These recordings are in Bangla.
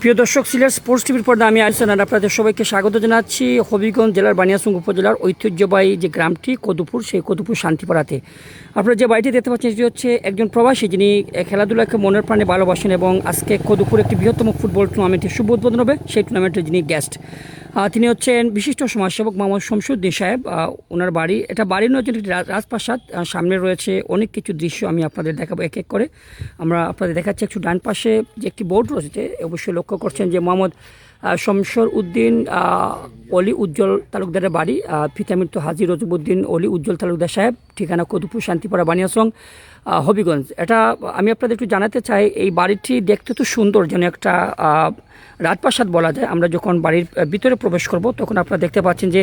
প্রিয় দর্শক, সিলেট স্পোর্টস টিভির পর্দা আমি আলসান আর আপনাদের সবাইকে স্বাগত জানাচ্ছি হবিগঞ্জ জেলার বানিয়াসুং উপজেলার ঐতিহ্যবাহী যে গ্রামটি, কদুপুর, সেই কদুপুর শান্তিপাড়াতে। আপনারা যে বাড়িটি দেখতে পাচ্ছেন, সেটি হচ্ছে একজন প্রবাসী যিনি খেলাধুলাকে মনের প্রাণে ভালোবাসেন এবং আজকে কদুপুর একটি বৃহত্তম ফুটবল টুর্নামেন্টের শুভ উদ্বোধন হবে। সেই টুর্নামেন্টের যিনি গেস্ট তিনি হচ্ছেন বিশিষ্ট সমাজসেবক মোহাম্মদ শমসুদ্দিন সাহেব। ওনার বাড়ি, এটা বাড়ির নয় একটি রাজপ্রাসাদ। সামনে রয়েছে অনেক কিছু দৃশ্য আমি আপনাদের দেখাবো এক এক করে। আমরা আপনাদের দেখাচ্ছি একটু ডান পাশে যে একটি বোর্ড রয়েছে, অবশ্যই লক্ষ্য করছেন যে মোহাম্মদ শমশর উদ্দিন অলি উজ্জ্বল তালুকদারের বাড়ি আহ, হাজির রজবুদ্দিন অলি উজ্জ্বল তালুকদার সাহেব। ঠিকানা কদুপুর শান্তিপাড়া বানিয়াসং হবিগঞ্জ। এটা আমি আপনাদের একটু জানাতে চাই, এই বাড়িটি দেখতে তো সুন্দর, যেন একটা রাজপ্রাসাদ বলা যায়। আমরা যখন বাড়ির ভিতরে প্রবেশ করব, তখন আপনারা দেখতে পাচ্ছেন যে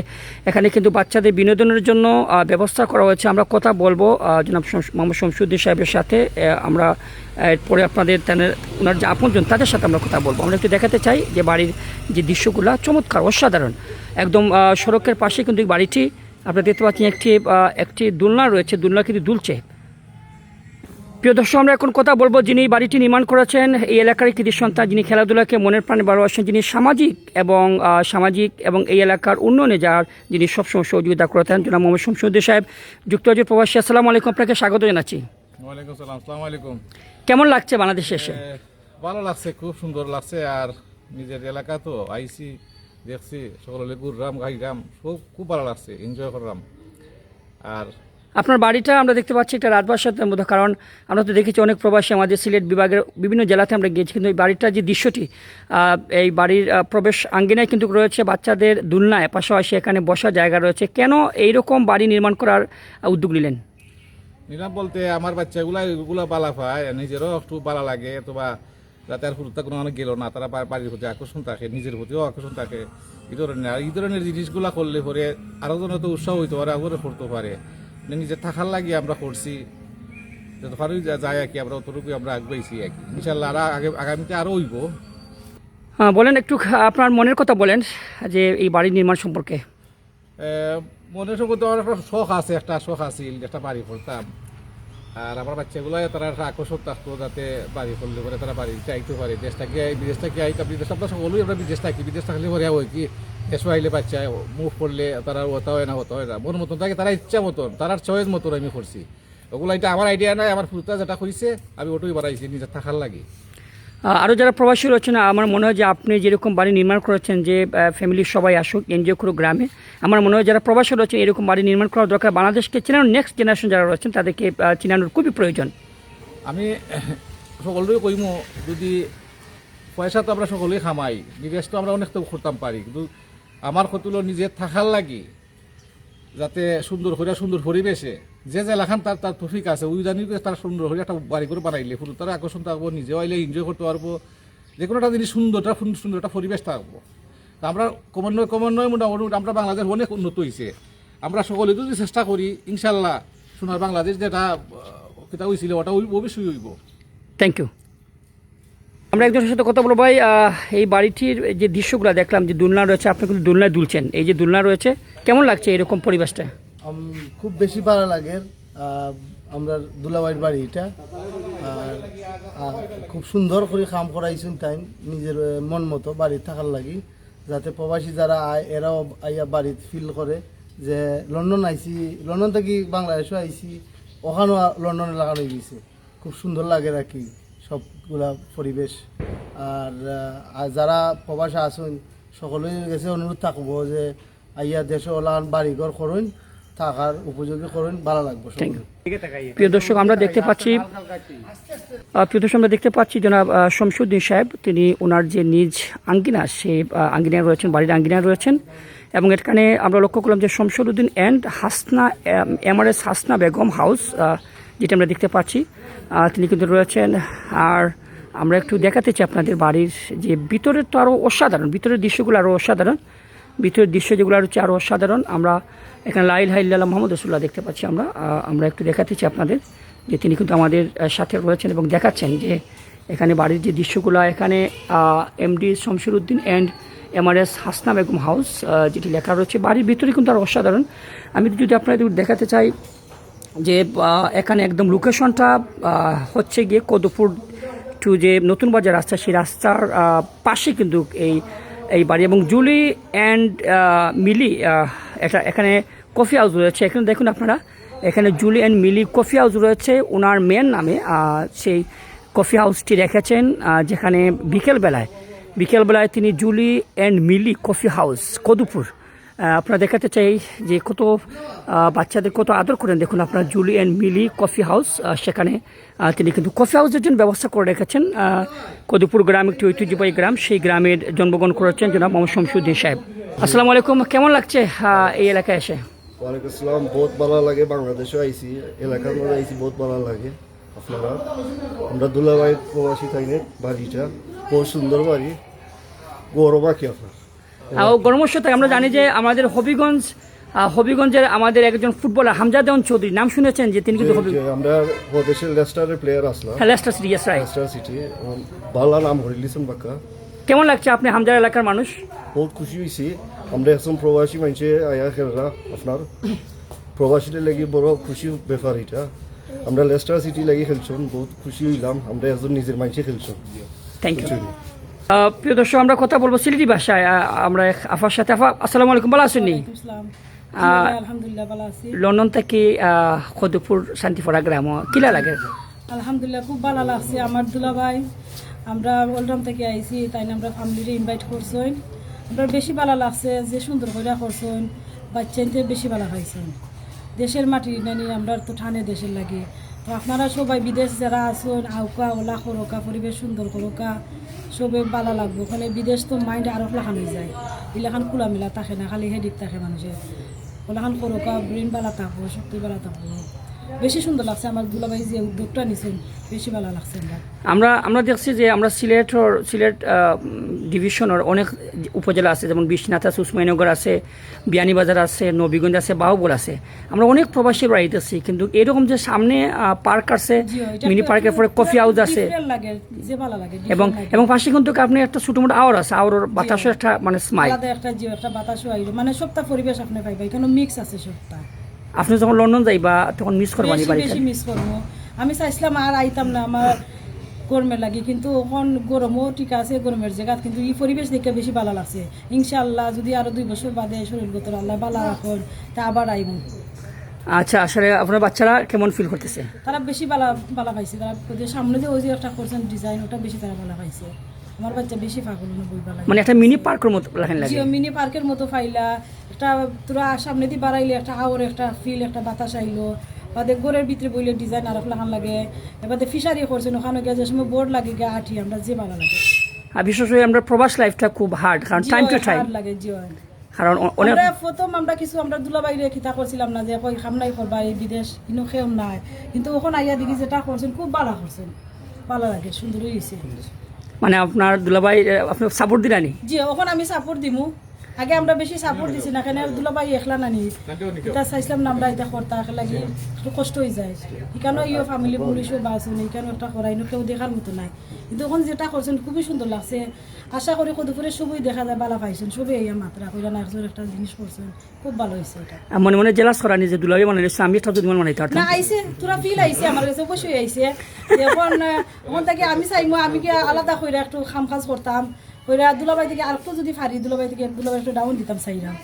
এখানে কিন্তু বাচ্চাদের বিনোদনের জন্য ব্যবস্থা করা হয়েছে। আমরা কথা বলব জনাব মোহাম্মদ শমসুদ্দিন সাহেবের সাথে আমরা এরপরে আপনাদের ওনার যে আপনজন, তাদের সাথে আমরা কথা বলব। আমরা একটু দেখাতে চাই যে বাড়ির যে দৃশ্যগুলো চমৎকার, অসাধারণ। একদম সড়কের পাশে কিন্তু এই বাড়িটি আপনারা দেখতে পাচ্ছেন একটি একটি দোলনা রয়েছে দোলনা কিন্তু দুলছে। প্রিয় দর্শক আমরা এখন কথা বলব যিনি বাড়িটি নির্মাণ করেছেন এই এলাকার কৃতি সন্তান যিনি খেলাধুলাকে মনের প্রাণে ভালোবাসেন যিনি সামাজিক এবং সামাজিক এবং এই এলাকার উন্নয়নে যার যিনি সবসময় সহযোগিতা করে থাকেন জনাব মোহাম্মদ শমসুদ্দিন সাহেব যুক্তরাজ্যের প্রবাসী আসসালামু আলাইকুম আপনাকে স্বাগত জানাচ্ছি। কেমন লাগছে বাংলাদেশে এসে? ভালো লাগছে খুব সুন্দর লাগছে আর নিজের এলাকা তো আইসি দেখছি সকলে ঘুরলাম গাইলাম খুব খুব ভালো লাগছে এনজয় করলাম আর আপনার বাড়িটা আমরা দেখতে পাচ্ছি একটা রাজবাসার মধ্যে কারণ আমরা তো দেখেছি অনেক প্রবাসী আমাদের সিলেট বিভাগের বিভিন্ন জেলাতে আমরা গিয়েছি কিন্তু এই বাড়িটার যে দৃশ্যটি এই বাড়ির প্রবেশ আঙ্গিনায় কিন্তু রয়েছে বাচ্চাদের দুলনায় পাশাপাশি এখানে বসার জায়গা রয়েছে। কেন এইরকম বাড়ি নির্মাণ করার উদ্যোগ নিলেন? নিলাম বলতে আমার বাচ্চাগুলা এগুলা বালা পায় নিজেরও একটু বালা লাগে অথবা যাতে আর ফুরতা কোনো অনেক গেল না তারা বাড়ির প্রতি আকর্ষণ থাকে নিজের প্রতিও আকর্ষণ থাকে। এই ধরনের আর এই ধরনের জিনিসগুলা করলে পরে আরও জন তো উৎসাহ হইতে পারে আরও করতে পারে। মানে নিজে থাকার লাগে আমরা করছি। যত পারি যায় আর কি আমরা অতটুকুই আমরা আগবাইছি আর কি। ইনশাল্লাহ আর আগে আগামীতে আরও হইব। হ্যাঁ বলেন একটু আপনার মনের কথা বলেন যে এই বাড়ি নির্মাণ সম্পর্কে। এ, সম্পর্কে আমার একটা শখ আছে একটা শখ আছিল একটা বাড়ি করতাম। আর আমার বাচ্চাগুলো তারা আকর্ষণ থাকতো যাতে বাড়ি করলে পরে তারা বাড়ি চাইতে পারে দেশ থাকি বিদেশ থাকি আইতা বিদেশ, আমরা সকলেই আমরা বিদেশ থাকি, বিদেশ থাকলে পরে হয় কি, দেশে আইলে বাচ্চা মুভ করলে তারা হতা হয় না হতা হয় না, মন মতন থাকে, তারা ইচ্ছা মতন, তারার চয়েস মতন আমি করছি। ওগুলো এটা আমার আইডিয়া নাই, আমার ফুটা যেটা কইছে, আমি ওটাই বাড়াইছি নিজের থাকার লাগে। আরও যারা প্রবাসী রয়েছেন, আমার মনে হয় যে আপনি যেরকম বাড়ি নির্মাণ করেছেন, যে ফ্যামিলির সবাই আসুক এনজিও করুক গ্রামে, আমার মনে হয় যারা প্রবাসী রয়েছেন, এরকম বাড়ি নির্মাণ করা দরকার। বাংলাদেশকে চেনানোর নেক্সট জেনারেশন যারা রয়েছেন, তাদেরকে চেনানোর খুবই প্রয়োজন। আমি সকলেই কইমো, যদি পয়সা তো আমরা সকলেই খামাই বিদেশ তো আমরা অনেক তো করতাম পারি, কিন্তু আমার কতুলো নিজের থাকার লাগি, যাতে সুন্দর করে সুন্দর পরিবেশে যে যে লেখান তার তার টফিক আছে ওই জানি তার সুন্দর করে একটা বাড়ি করে বানাইলে, ফুল তার আকর্ষণ থাকব নিজেও আইলে এনজয় করতে পারব। যে কোনো একটা জিনিস সুন্দর একটা সুন্দর একটা পরিবেশ থাকব। তা আমরা ক্রমান্বয়ে ক্রমান্বয়ে মোটামুটি আমরা বাংলাদেশ অনেক উন্নত হয়েছে আমরা সকলে যদি চেষ্টা করি ইনশাল্লাহ সোনার বাংলাদেশ যেটা যেটা হয়েছিল ওটা অবশ্যই হইব। থ্যাংক ইউ আমরা একজনের সাথে কথা বলব ভাই এই বাড়িটির যে দৃশ্যগুলো দেখলাম, যে দুলনা রয়েছে, আপনি কিন্তু দুলনায় দুলছেন। এই যে দুলনা রয়েছে, কেমন লাগছে এরকম পরিবেশটা? খুব বেশি ভালো লাগে আমরা দুলাবাইর বাড়ি এটা। আর খুব সুন্দর করে কাম করাইছেন তাই নিজের মন মতো বাড়ি থাকার লাগি, যাতে প্রবাসী যারা আয়, এরাও আইয়া বাড়িতে ফিল করে যে লন্ডন আইছি, লন্ডন থেকে বাংলাদেশও আইছি, ওখানেও লন্ডনে লাগানো গেছে খুব সুন্দর লাগে আর কি সবগুলা পরিবেশ। আর যারা প্রবাসে আসুন সকলের কাছে অনুরোধ থাকব যে আইয়া দেশে ওলান বাড়িঘর করুন থাকার উপযোগী করুন ভালো লাগবে প্রিয় দর্শক আমরা দেখতে পাচ্ছি প্রিয় দর্শক আমরা দেখতে পাচ্ছি জনাব শমসুদ্দিন সাহেব। তিনি ওনার যে নিজ আঙ্গিনা সেই আহ, আঙ্গিনায় রয়েছেন বাড়ির আঙ্গিনায় রয়েছেন। এবং এখানে আমরা লক্ষ্য করলাম যে Shamsuddin and Hasna MRS Hasna Begum house যেটা আমরা দেখতে পাচ্ছি। তিনি কিন্তু রয়েছেন। আর আমরা একটু দেখাতে চাই আপনাদের বাড়ির যে ভিতরের তো আরও অসাধারণ ভিতরের দৃশ্যগুলো আরও অসাধারণ। ভিতরের দৃশ্য যেগুলো হচ্ছে আরও অসাধারণ। আমরা এখানে লাইল হাইল্লাহ মোহাম্মদ রসুল্লাহ দেখতে পাচ্ছি আমরা। আমরা একটু দেখাতেছি আপনাদের যে তিনি কিন্তু আমাদের সাথে রয়েছেন এবং দেখাচ্ছেন যে এখানে বাড়ির যে দৃশ্যগুলো, এখানে MD Shamshir Uddin and MRS Hasna Begum house যেটি লেখা রয়েছে। বাড়ির ভিতরে কিন্তু আরও অসাধারণ। আমি যদি আপনাদের দেখাতে চাই যে এখানে একদম লোকেশনটা হচ্ছে গিয়ে কদপুর টু যে নতুন বাজার রাস্তা, সেই রাস্তার পাশে কিন্তু এই এই বাড়ি এবং জুলি অ্যান্ড মিলি এটা এখানে কফি হাউস রয়েছে। এখানে দেখুন আপনারা, এখানে Juli and Mili coffee house রয়েছে। ওনার মেন নামে সেই কফি হাউসটি রেখেছেন যেখানে বিকেলবেলায় বিকেলবেলায় তিনি Juli and Mili coffee house কদুপুর আপনারা দেখাতে চাই যে কত বাচ্চাদের কত আদর করেন। দেখুন আপনার Juli and Mili coffee house সেখানে তিনি কিন্তু কফি হাউসের জন্য ব্যবস্থা করে রেখেছেন। কদুপুর গ্রাম একটি ঐতিহ্যবাহী গ্রাম, সেই গ্রামের জন্মগ্রহণ করেছেন জনাব মোহাম্মদ শমসুদ্দিন সাহেব। আসসালামু আলাইকুম, কেমন লাগছে এই এলাকায় এসে? ওয়ালাইকুম আসসালাম, বহুত ভালো লাগে বাংলাদেশে আইসি এলাকার মধ্যে আইসি বহুত ভালো লাগে আপনারা। আমরা দুলাভাই প্রবাসী থাকি, বাড়িটা। বহুত সুন্দর বাড়ি, গৌরব আঁকি আপনার। আহ, গরমের সাথে আমরা জানি যে আমাদের হবিগঞ্জ হবিগঞ্জের আমাদের একজন ফুটবলার হামজা দেওয়ান চৌধুরী নাম শুনেছেন যে তিনি কিন্তু আমরা প্রদেশের লেস্টারের প্লেয়ার আসলাম। হ্যাঁ Leicester serious right Leicester City ভালো নাম হরিলিছেন বাক্কা কেমন লাগছে আপনি হামজার এলাকার মানুষ? বহুত খুশি হয়েছি আমরা একজন প্রবাসী মানুষে আয়া খেলরা আপনার প্রবাসীদের লাগি বড় খুশি ব্যাপার এটা। আমরা লেস্টার সিটি লাগি খেলছুন বহুত খুশি হইলাম। আমরা একজন নিজের মানুষে খেলছুন থ্যাংক ইউ প্রিয় দর্শক আমরা কথা বলব সিলেটি ভাষায়। আমরা আফার সাথে। আফা আসসালামু আলাইকুম ভালো আছেন লন্ডন থেকে খদপুর শান্তিপুরা গ্রাম কিলা লাগে? আলহামদুলিল্লাহ খুব ভালো লাগছে আমার দুলাভাই। আমরা ওলরাম থেকে আইছি তাই না আমরা ফ্যামিলিরে ইনভাইট করছেন। আমরা বেশি ভালো লাগছে যে সুন্দর করে করছেন বাচ্চাইতে বেশি ভালো খাইছেন দেশের মাটি নানি আমরা তো ঠানে দেশের লাগে। তো আপনারা সবাই বিদেশ যারা আছেন আউকা ওলা করোকা পরিবেশ সুন্দর করোকা সবে ভালো লাগবো। ওখানে বিদেশ তো মাইন্ড আরও লাখান হয়ে যায়। এলাকান খোলামেলা থাকে না, খালি হেডিক থাকে মানুষের। ওলাখান করোকা ব্রেন বালা থাকব শক্তি বালা থাকব। বেশি সুন্দর লাগছে আমার দুলাভাই যে উদ্যোগটা নিছেন বেশি ভালো লাগছে আমরা। আমরা দেখছি যে আমরা সিলেটর সিলেট ডিভিশনের অনেক উপজেলা আছে যেমন বিশ্বনাথ আছে উসমানীনগর আছে বিয়ানীবাজার আছে নবীগঞ্জ আছে বাহুবল আছে। আমরা অনেক প্রবাসী বাড়িতে আছি কিন্তু এরকম যে সামনে পার্ক আছে মিনি পার্কের পরে কফি হাউস আছে। এবং এবং পাশে কিন্তু আপনি একটা ছোটো মোটো আওয়ার আছে আওয়ার বাতাসের একটা মানে স্মাইল একটা একটা বাতাসও মানে সবটা পরিবেশ আপনি পাইবা এখানে মিক্স আছে সবটা। আপনি যখন লন্ডন যাইবা তখন মিস করবানি বেশি বাড়িতে? বেশি মিস করব। আমি চাইছিলাম আর আইতাম না আমার গরমের লাগে কিন্তু এখন গরমও ঠিক আছে গরমের জায়গা কিন্তু এই পরিবেশ দেখে বেশি ভালো লাগছে। ইনশাআল্লাহ যদি আরও দুই বছর বাদে শরীর গতর আল্লাহ ভালো রাখুন তা আবার আইব। আচ্ছা আসলে আপনার বাচ্চারা কেমন ফিল করতেছে? তারা বেশি ভালো ভালো পাইছে। তারা সামনে যে ওই যে একটা করছেন ডিজাইন ওটা বেশি তারা ভালো পাইছে। আমার বাচ্চা বেশি পাগল না মানে একটা মিনি পার্কের মতো লাগে। মিনি পার্কের মতো ফাইলা একটা তোরা সামনে দিয়ে বাড়াইলে একটা আওয়ার একটা ফিল একটা বাতাস আইলো। বাদে ভিতরে বইলে ডিজাইন আর লাগান লাগে। এবারে ফিশারি করছেন ওখানে গিয়ে যে সময় বোর্ড লাগে গিয়ে আঠি আমরা যে ভালো লাগে। আর বিশেষ করে আমরা প্রবাস লাইফটা খুব হার্ড কারণ টাইম টু টাইম লাগে কারণ অনেক আমরা প্রথম আমরা কিছু আমরা দুলাবাইরে খিতা করছিলাম না যে কই খামনাই করবা এই বিদেশ ইনো খেম নাই। কিন্তু ওখান আইয়া দেখি যেটা করছেন খুব ভালো করছেন। ভালো লাগে সুন্দর হয়েছে মানে আপনার দুলাভাই আপনি সাপোর্ট দিলানি? জি ওখানে আমি সাপোর্ট দিমু। আগে আমরা বেশি সাপোর্ট দিছি না কেন দুলাবাই একলা নানি? এটা চাইছিলাম না আমরা এটা করতা লাগি একটু কষ্ট হয়ে যায়। এখানেও ইয়ে ফ্যামিলি পুলিশও বাসুন এখানেও একটা করাইনো কেউ দেখার মতো নাই। কিন্তু ওখানে যেটা করছেন খুবই সুন্দর লাগছে। আশা করি কদুপুরে সবই দেখা যায় বালা পাইছেন সবই এই মাত্রা কইরা না একজন একটা জিনিস করছেন। খুব ভালো হয়েছে এটা। মনে মনে জেলাস করা নিজে দুলাভাই মানে আমি একটা যদি মনে না আইছে তোরা ফিল আইছে আমার কাছে অবশ্যই আইছে। এখন এখন থেকে আমি চাইমো আমি কি আলাদা কইরা একটু খাম কাজ করতাম? কইরা দুলাবাই থেকে আর একটু যদি ফারি দুলাবাই থেকে দুলাবাই একটু ডাউন দিতাম চাইরাম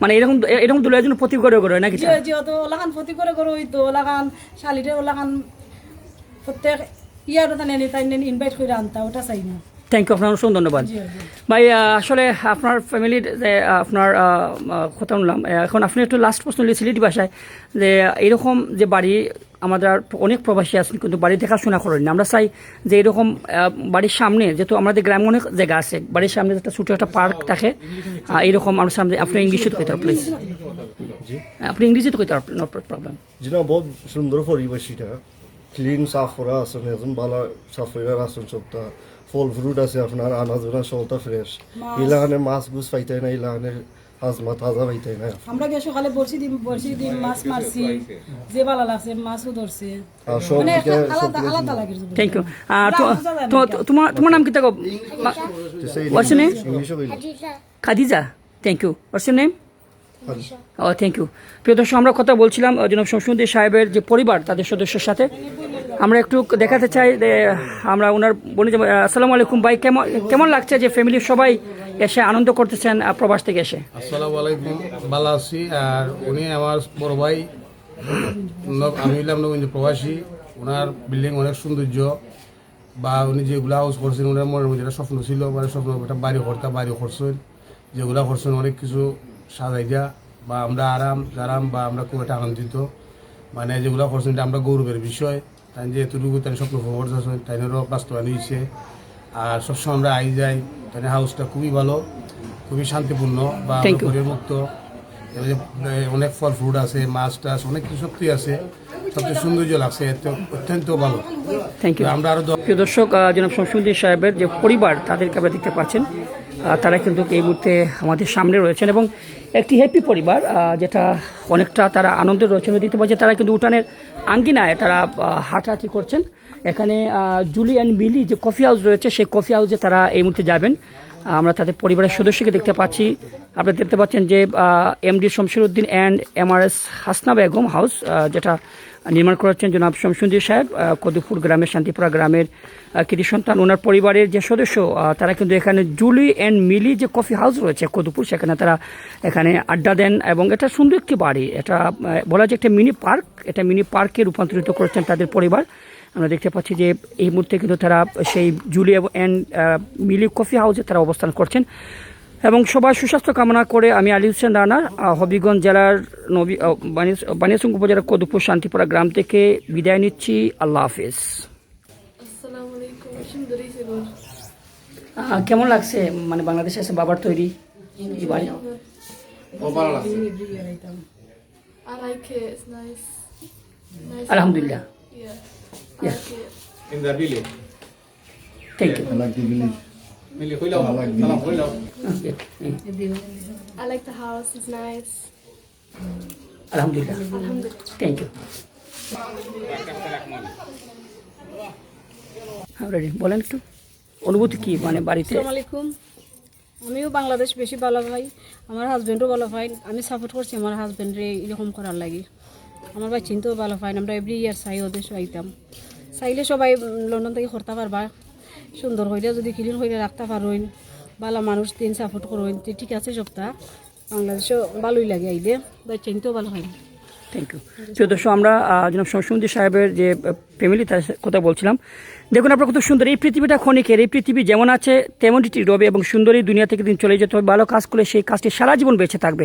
মানে এরকম এরকম দুলাই জন্য প্রতি করে করে নাকি যে যেহেতু ওলাখান ক্ষতি করে করে হইতো ওলাখান শালিরে ওলাখান প্রত্যেক ইয়ার তাই তাই ইনভাইট করে আনতা ওটা চাই না থ্যাংক ইউ আপনার অসংখ্য ধন্যবাদ। জি জি। ভাই আসলে আপনার ফ্যামিলির যে আপনার কথা শুনলাম এখন আপনি একটু লাস্ট প্রশ্ন নিয়ে সিলেটি ভাষায় যে এরকম যে বাড়ি আমাদের আর অনেক প্রবাসী আছেন কিন্তু বাড়ি দেখাশোনা করেন না আমরা চাই যে এরকম বাড়ির সামনে যেহেতু আমাদের গ্রামে অনেক জায়গা আছে বাড়ির সামনে একটা ছোটো একটা পার্ক থাকে এরকম আমার সামনে আপনি ইংলিশে তো কইতে প্লিজ আপনি ইংরেজিতে কইতে পারবেন নো প্রবলেম যেটা বহুত সুন্দর পরিবেশ এটা। ক্লিন সাফ করা আছে একদম ভালো সাফ আসুন সবটা ফল ফ্রুট আছে আপনার আনাজোনা সবটা ফ্রেশ ইলাহানে মাছ গুছ পাইতে না ইলাহানে হাজমা তাজা পাইতে না। আমরা গিয়ে সকালে বলছি দিন বলছি দিন মাছ মারছি যে ভালো লাগছে মাছও ধরছে। মানে দিকে একটা সব আলাদা আলাদা লাগে থ্যাংক ইউ তোমার তোমার নাম কি থাকো What's your name? Khadija. Thank you what's your name O thank you প্রিয় দর্শক আমরা কথা বলছিলাম জনাব শমসুদ্দিন সাহেবের যে পরিবার তাদের সদস্যের সাথে। আমরা একটু দেখাতে চাই যে আমরা ওনার বলি যে আসসালামু আলাইকুম ভাই কেমন কেমন লাগছে যে ফ্যামিলির সবাই এসে আনন্দ করতেছেন প্রবাস থেকে এসে। আসসালামু আলাইকুম, ভালো আছি। আর উনি আমার বড় ভাই আমি হইলাম নবীন্দ্র প্রবাসী। ওনার বিল্ডিং অনেক সৌন্দর্য। বা উনি যেগুলা হাউস করছেন, ওনার মনের মধ্যে একটা স্বপ্ন ছিল মানে স্বপ্ন একটা বাড়ি করতে বাড়ি করছেন যেগুলা করছেন অনেক কিছু সাজাই দিয়া, বা আমরা আরাম আরাম, বা আমরা খুব একটা আনন্দিত। মানে যেগুলা করছেন এটা আমরা গৌরবের বিষয়। তাই যে এতটুকু তাই স্বপ্ন খবর আছেন তাইনেরও বাস্তবায়ন হয়েছে আর সবসময় আমরা আই যাই তাই হাউসটা খুবই ভালো খুবই শান্তিপূর্ণ বা মুক্ত অনেক ফল ফ্রুট আছে মাছ টাছ অনেক কিছু শক্তি আছে। সবচেয়ে সৌন্দর্য লাগছে অত্যন্ত ভালো। থ্যাংক ইউ আমরা আরও দ- প্রিয় দর্শক জনাব শমসুদ্দিন সাহেবের যে পরিবার তাদেরকে আমরা দেখতে পাচ্ছেন। তারা কিন্তু এই মুহূর্তে আমাদের সামনে রয়েছেন এবং একটি হ্যাপি পরিবার যেটা অনেকটা তারা আনন্দে রয়েছেন। দেখতে পাচ্ছেন তারা কিন্তু উঠানের আঙ্গিনায় তারা হাঁটাহাঁটি করছেন। এখানে জুলি অ্যান্ড মিলি যে কফি হাউস রয়েছে, সেই কফি হাউসে তারা এই মুহূর্তে যাবেন। আমরা তাদের পরিবারের সদস্যকে দেখতে পাচ্ছি। আপনারা দেখতে পাচ্ছেন যে MD Shamshir Uddin and MRS Hasna Begum house যেটা নির্মাণ করেছেন জনাব শমসুদ্দিন সাহেব কদুপুর গ্রামের শান্তিপুরা গ্রামের কৃতি সন্তান। ওনার পরিবারের যে সদস্য তারা কিন্তু এখানে জুলি অ্যান্ড মিলি যে কফি হাউস রয়েছে কদুপুর, সেখানে তারা এখানে আড্ডা দেন এবং এটা সুন্দর একটি বাড়ি। এটা বলা যায় একটা মিনি পার্ক এটা মিনি পার্কে রূপান্তরিত করেছেন তাদের পরিবার। আমরা দেখতে পাচ্ছি যে এই মুহূর্তে কিন্তু তারা সেই জুলি অ্যান্ড মিলি কফি হাউসে তারা অবস্থান করছেন। এবং সবার সুস্বাস্থ্য কামনা করে আমি আলী হোসেন রানা হবিগঞ্জ জেলার নবী বানিয়াস- উপজেলার কদুপুর শান্তিপুরা গ্রাম থেকে বিদায় নিচ্ছি। আল্লাহ হাফিজ। কেমন লাগছে? মানে বাংলাদেশে এসে বাবার তৈরি এই বাড়ি? I like it, it's nice. Nice. আলহামদুলিল্লাহ Yeah. I like the village. Thank you Mili কইলাও সালাম কইলাও I like the house, it's nice. Alhamdulillah. Thank you ready বলেন একটু অনুভূতি কি মানে বাড়িতে আসসালামু আলাইকুম আমিও বাংলাদেশ বেশি ভালো পাই আমার হাজব্যান্ডও ভালো পাই আমি সাপোর্ট করছি আমার হাজব্যান্ডরে এরকম করার লাগি আমার ভাই চিনতেও ভালো পাই আমরা এভরি ইয়ার চাই ওদের আইতাম চাইলে সবাই লন্ডন থেকে করতে পারবা। সুন্দর হইলে যদি ক্লিন হইলে রাখতে পারোন ভালো মানুষ, দিন সাপোর্ট করবেন ঠিক আছে সপ্তাহ বাংলাদেশও ভালোই লাগে আইলে। ভাই চিনতেও ভালো হয় থ্যাংক ইউ প্রিয় দর্শক আমরা জনাব শমসুদ্দি সাহেবের যে ফ্যামিলি তার কথা বলছিলাম। দেখুন আপনার কত সুন্দর, এই পৃথিবীটা ক্ষণিকের, এই পৃথিবী যেমন আছে তেমনটি রবে এবং সুন্দরী দুনিয়া থেকে দিন চলে যেতে হবে। ভালো কাজ করলে সেই কাজটি সারা জীবন বেঁচে থাকবে।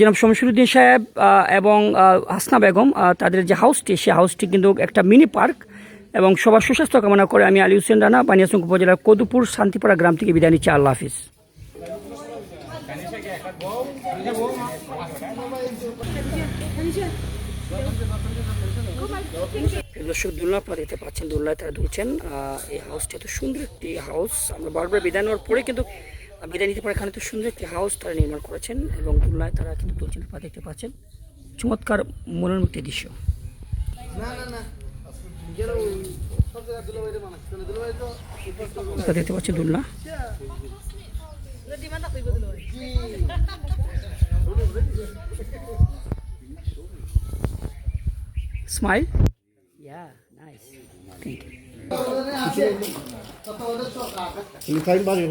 জনাব শমসুদ্দিন সাহেব এবং হাসনা বেগম তাদের যে হাউসটি, সেই হাউসটি কিন্তু একটা মিনি পার্ক এবং সবার সুস্বাস্থ্য কামনা করে আমি আলী হোসেন রানা বানিয়াসং উপজেলার কদুপুর, শান্তিপাড়া গ্রাম থেকে বিদায় নিচ্ছি। আল্লাহ হাফিজ। দর্শক দোলনা আপনারা দেখতে পাচ্ছেন, দোলনায় তারা দুলছেন। এই হাউসটি এত সুন্দর একটি হাউস আমরা বারবার বিদায় নেওয়ার পরে কিন্তু বিদায় নিতে পারে এখানে তো সুন্দর একটি হাউস তারা নির্মাণ করেছেন এবং দোলনায় তারা কিন্তু দুলছেন, আপনারা দেখতে পাচ্ছেন। চমৎকার মনোরম একটি দৃশ্য দেখতে পাচ্ছেন দোলনা। Smile Yeah, nice. Thank you. তুমি খাই বাড়ি